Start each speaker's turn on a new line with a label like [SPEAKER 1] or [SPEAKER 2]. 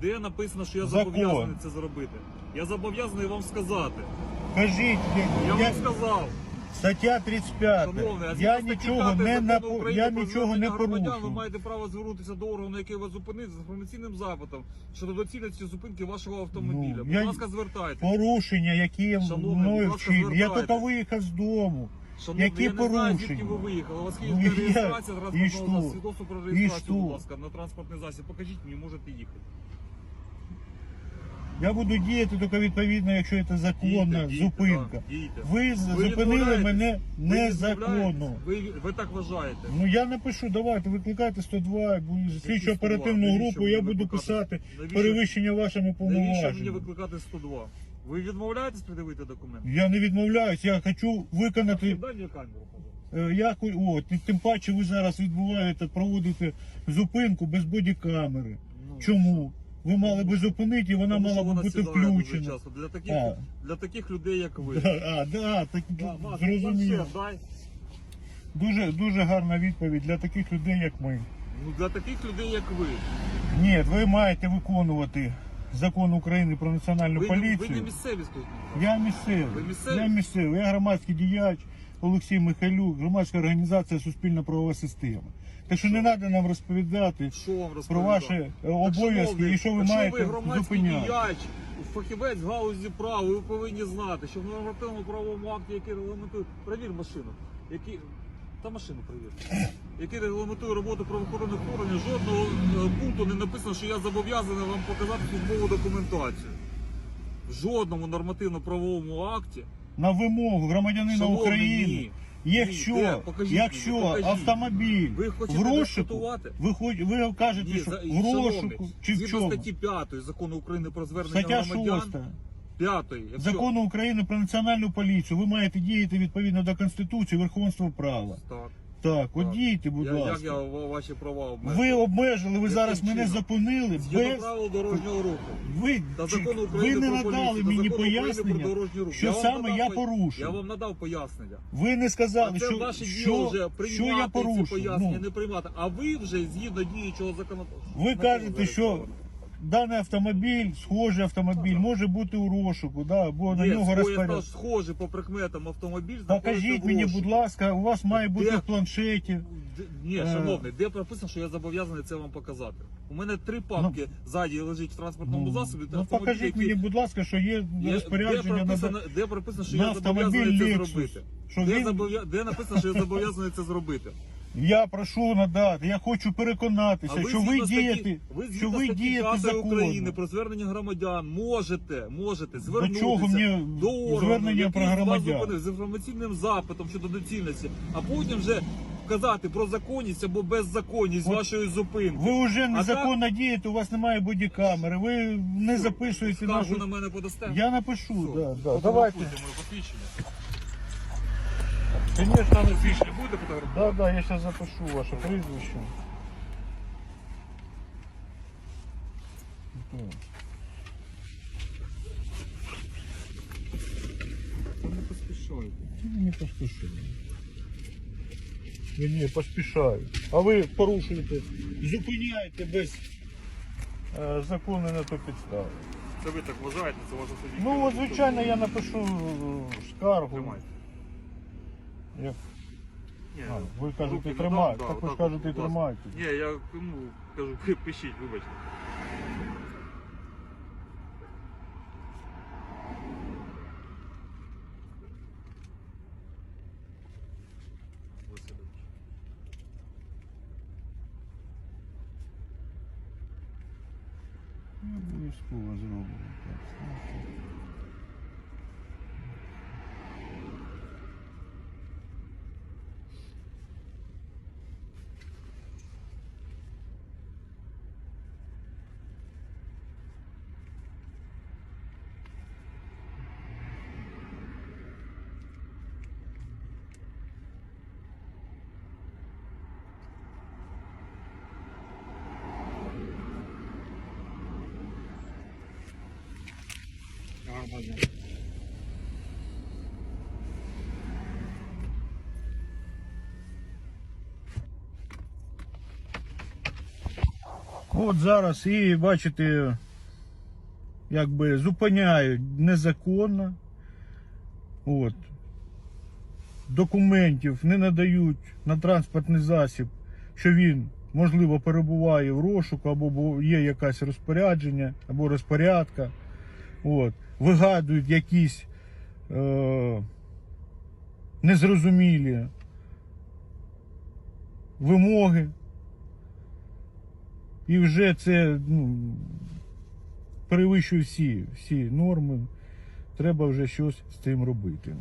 [SPEAKER 1] Де написано, що я
[SPEAKER 2] Закон.
[SPEAKER 1] зобов'язаний це зробити? Я зобов'язаний вам сказати.
[SPEAKER 2] Кажіть,
[SPEAKER 1] Я
[SPEAKER 2] я,
[SPEAKER 1] вам сказав.
[SPEAKER 2] стаття 35.
[SPEAKER 1] Шановний, а
[SPEAKER 2] я
[SPEAKER 1] згідно
[SPEAKER 2] нічого не
[SPEAKER 1] 5
[SPEAKER 2] на
[SPEAKER 1] України
[SPEAKER 2] я
[SPEAKER 1] про
[SPEAKER 2] нічого не
[SPEAKER 1] звернення громадян, Ви
[SPEAKER 2] порушую.
[SPEAKER 1] маєте право звернутися до органу, який вас зупинив з інформаційним запитом щодо доцільності зупинки вашого автомобіля.
[SPEAKER 2] Ну,
[SPEAKER 1] Будь
[SPEAKER 2] я-
[SPEAKER 1] ласка, звертайтеся.
[SPEAKER 2] Порушення, які
[SPEAKER 1] Шановний,
[SPEAKER 2] мною
[SPEAKER 1] будь ласка,
[SPEAKER 2] вчинені. Я
[SPEAKER 1] звертайтесь.
[SPEAKER 2] виїхав з дому.
[SPEAKER 1] Шановний,
[SPEAKER 2] які
[SPEAKER 1] я не знаю,
[SPEAKER 2] порушення?
[SPEAKER 1] звідки ви виїхали. У вас
[SPEAKER 2] Ну,
[SPEAKER 1] київська
[SPEAKER 2] я-
[SPEAKER 1] реєстрація
[SPEAKER 2] і
[SPEAKER 1] транспортного
[SPEAKER 2] що?
[SPEAKER 1] засобу. Свідоцтво про реєстрацію, будь ласка, на транспортний засіб. Покажіть мені, можете їхати.
[SPEAKER 2] Я буду діяти тільки відповідно, якщо це законна
[SPEAKER 1] Дійте, дійте,
[SPEAKER 2] зупинка.
[SPEAKER 1] дійте.
[SPEAKER 2] Ви, з-
[SPEAKER 1] Ви
[SPEAKER 2] зупинили
[SPEAKER 1] відмовляєтесь?
[SPEAKER 2] мене
[SPEAKER 1] Ви
[SPEAKER 2] незаконно.
[SPEAKER 1] відмовляєтесь? Ви, ви так вважаєте.
[SPEAKER 2] Ну я напишу, давайте, викликайте 102, слідчо
[SPEAKER 1] 102?
[SPEAKER 2] оперативну групу, я буду
[SPEAKER 1] викликати?
[SPEAKER 2] писати
[SPEAKER 1] Навіщо-
[SPEAKER 2] перевищення вашими
[SPEAKER 1] Навіщо мені викликати 102? Ви відмовляєтесь придивити документ?
[SPEAKER 2] Я не відмовляюсь, я хочу виконати.
[SPEAKER 1] Камеру,
[SPEAKER 2] е, Я, ху- о, тим- тим паче ви зараз відбуваєте, проводите зупинку без бодікамери.
[SPEAKER 1] Ну,
[SPEAKER 2] Чому? Ви мали би зупинити, і вона
[SPEAKER 1] Тому що
[SPEAKER 2] мала би
[SPEAKER 1] вона
[SPEAKER 2] бути
[SPEAKER 1] сідає дуже
[SPEAKER 2] включена.
[SPEAKER 1] часто. Для таких,
[SPEAKER 2] А.
[SPEAKER 1] для таких людей, як ви.
[SPEAKER 2] Да, а, да, так
[SPEAKER 1] Да,
[SPEAKER 2] зрозуміло.
[SPEAKER 1] планшет дай.
[SPEAKER 2] Дуже, дуже гарна відповідь для таких людей, як ми.
[SPEAKER 1] Ну, для таких людей, як ви.
[SPEAKER 2] Ні, ви маєте виконувати закон України про національну
[SPEAKER 1] Ви,
[SPEAKER 2] поліцію.
[SPEAKER 1] ви не місцеві тут.
[SPEAKER 2] Я місцевий.
[SPEAKER 1] Ви місцевий?
[SPEAKER 2] Я місцевий. Я громадський діяч Олексій Михайлюк, громадська організація Суспільна правова система. Так що не треба нам розповідати
[SPEAKER 1] Що вам
[SPEAKER 2] про ваші е, обов'язки і що ви маєте
[SPEAKER 1] ви громадський
[SPEAKER 2] зупиняти.
[SPEAKER 1] діяч, фахівець в галузі права, ви повинні знати, що в нормативному правовому акті, який регламентує... Провір машину. Який... Та машину провір. Який регламентує роботу правоохоронних органів, жодного е, пункту не написано, що я зобов'язаний вам показати службову документацію. В жодному нормативно-правовому акті.
[SPEAKER 2] На вимогу громадянина
[SPEAKER 1] Шановний,
[SPEAKER 2] України.
[SPEAKER 1] ні.
[SPEAKER 2] Якщо,
[SPEAKER 1] Ні, де? Покажіть
[SPEAKER 2] якщо
[SPEAKER 1] мені, покажіть.
[SPEAKER 2] автомобіль
[SPEAKER 1] Ви хочете
[SPEAKER 2] в розшуку,
[SPEAKER 1] дискутувати?
[SPEAKER 2] ви, хоч, ви кажете,
[SPEAKER 1] Ні,
[SPEAKER 2] що
[SPEAKER 1] за-
[SPEAKER 2] в
[SPEAKER 1] шановний,
[SPEAKER 2] розшуку чи в
[SPEAKER 1] згідно
[SPEAKER 2] чому?
[SPEAKER 1] статті 5 закону України про звернення
[SPEAKER 2] Стаття
[SPEAKER 1] громадян.
[SPEAKER 2] 6
[SPEAKER 1] П'ятої. Якщо...
[SPEAKER 2] закону України про національну поліцію. Ви маєте діяти відповідно до Конституції, верховенства права.
[SPEAKER 1] Так.
[SPEAKER 2] Так, от дійте, будь
[SPEAKER 1] я,
[SPEAKER 2] ласка.
[SPEAKER 1] Як я ва- ваші права
[SPEAKER 2] Ви обмежили, ви
[SPEAKER 1] Яким
[SPEAKER 2] зараз мене
[SPEAKER 1] чином?
[SPEAKER 2] зупинили
[SPEAKER 1] Згідно
[SPEAKER 2] без.
[SPEAKER 1] правил дорожнього руху.
[SPEAKER 2] Ви,
[SPEAKER 1] Та
[SPEAKER 2] чи-
[SPEAKER 1] закону
[SPEAKER 2] ви
[SPEAKER 1] України
[SPEAKER 2] не
[SPEAKER 1] про
[SPEAKER 2] надали
[SPEAKER 1] поліцію, та
[SPEAKER 2] мені
[SPEAKER 1] закону України
[SPEAKER 2] пояснення,
[SPEAKER 1] про дорожній рух.
[SPEAKER 2] що
[SPEAKER 1] Я вам
[SPEAKER 2] саме
[SPEAKER 1] надав
[SPEAKER 2] я
[SPEAKER 1] по-
[SPEAKER 2] порушив.
[SPEAKER 1] Я вам надав пояснення.
[SPEAKER 2] Ви не сказали,
[SPEAKER 1] А це
[SPEAKER 2] що,
[SPEAKER 1] дії
[SPEAKER 2] що,
[SPEAKER 1] вже
[SPEAKER 2] що я
[SPEAKER 1] приймати ці
[SPEAKER 2] порушив.
[SPEAKER 1] пояснення,
[SPEAKER 2] Ну,
[SPEAKER 1] не приймати. А ви вже згідно діючого законодавства.
[SPEAKER 2] ви кажете, що даний автомобіль, схожий автомобіль,
[SPEAKER 1] Так.
[SPEAKER 2] може бути у розшуку, да, або на
[SPEAKER 1] Є,
[SPEAKER 2] нього
[SPEAKER 1] схожий, схожий по прикметам автомобіль знаходиться
[SPEAKER 2] Покажіть
[SPEAKER 1] в
[SPEAKER 2] мені,
[SPEAKER 1] розшуку.
[SPEAKER 2] будь ласка, у вас має бути
[SPEAKER 1] Де?
[SPEAKER 2] в планшеті.
[SPEAKER 1] Д- Ні,
[SPEAKER 2] Е.
[SPEAKER 1] шановний, де прописано, що я зобов'язаний це вам показати? У мене три папки ззаді лежить в транспортному
[SPEAKER 2] Ну,
[SPEAKER 1] засобі. та
[SPEAKER 2] ну
[SPEAKER 1] автомобіль,
[SPEAKER 2] покажіть
[SPEAKER 1] який-
[SPEAKER 2] мені, будь ласка, що є
[SPEAKER 1] Є-
[SPEAKER 2] розпорядження
[SPEAKER 1] де
[SPEAKER 2] на,
[SPEAKER 1] прописано, де прописано, що
[SPEAKER 2] на
[SPEAKER 1] я зобов'язаний
[SPEAKER 2] автомобіль
[SPEAKER 1] це
[SPEAKER 2] Lexus.
[SPEAKER 1] зробити?
[SPEAKER 2] Що
[SPEAKER 1] Де,
[SPEAKER 2] він-
[SPEAKER 1] зобов'я- де написано, що я зобов'язаний це зробити?
[SPEAKER 2] Я прошу надати, я хочу переконатися, що ви
[SPEAKER 1] згідно
[SPEAKER 2] дієте,
[SPEAKER 1] статті- ви
[SPEAKER 2] що
[SPEAKER 1] згідно
[SPEAKER 2] ви
[SPEAKER 1] статті
[SPEAKER 2] дієте
[SPEAKER 1] 5
[SPEAKER 2] законно.
[SPEAKER 1] України про звернення громадян можете, можете звернутися
[SPEAKER 2] чого мені
[SPEAKER 1] до органу,
[SPEAKER 2] звернення
[SPEAKER 1] який
[SPEAKER 2] про
[SPEAKER 1] вас
[SPEAKER 2] громадян?
[SPEAKER 1] зупинив, з інформаційним запитом щодо доцільності, а потім вже вказати про законність або беззаконність
[SPEAKER 2] От
[SPEAKER 1] вашої зупинки.
[SPEAKER 2] Ви вже
[SPEAKER 1] А
[SPEAKER 2] незаконно дієте, у вас немає бодікамери, ви не записуєте
[SPEAKER 1] Скаргу
[SPEAKER 2] нашу...
[SPEAKER 1] на мене подасте?
[SPEAKER 2] Я напишу,
[SPEAKER 1] Все,
[SPEAKER 2] да, да.
[SPEAKER 1] фотографуйте
[SPEAKER 2] Давайте.
[SPEAKER 1] моє посвідчення. Звісно, посвідчення будете фотографувати?
[SPEAKER 2] Да, да, я зараз запишу ваше прізвище. Так.
[SPEAKER 1] Не поспішайте.
[SPEAKER 2] Ну, Не поспішаю. Ні, ні, поспішаю. А ви порушуєте, зупиняєте без е, закону на то підстави.
[SPEAKER 1] Це ви так вважаєте, це ваша
[SPEAKER 2] Ну, от, звичайно, я напишу е, скаргу.
[SPEAKER 1] Тримайте.
[SPEAKER 2] Як?
[SPEAKER 1] Ні,
[SPEAKER 2] А, ви кажете,
[SPEAKER 1] руки не
[SPEAKER 2] тримайте,
[SPEAKER 1] дам,
[SPEAKER 2] так ви ж
[SPEAKER 1] отак
[SPEAKER 2] кажете,
[SPEAKER 1] от, будь ласка.
[SPEAKER 2] тримайте.
[SPEAKER 1] Ні, я ну, кажу, пи- пишіть, вибачте. Васильович.
[SPEAKER 2] Ну, Обов'язково зроблено. Так, громадян. От зараз і бачите, якби зупиняють незаконно. От. Документів не надають на транспортний засіб, що він, можливо, перебуває в розшуку, або є якесь розпорядження, або розпорядка. От. Вигадують якісь е- незрозумілі вимоги. І вже це ну, перевищує всі, всі норми. Треба вже щось з цим робити.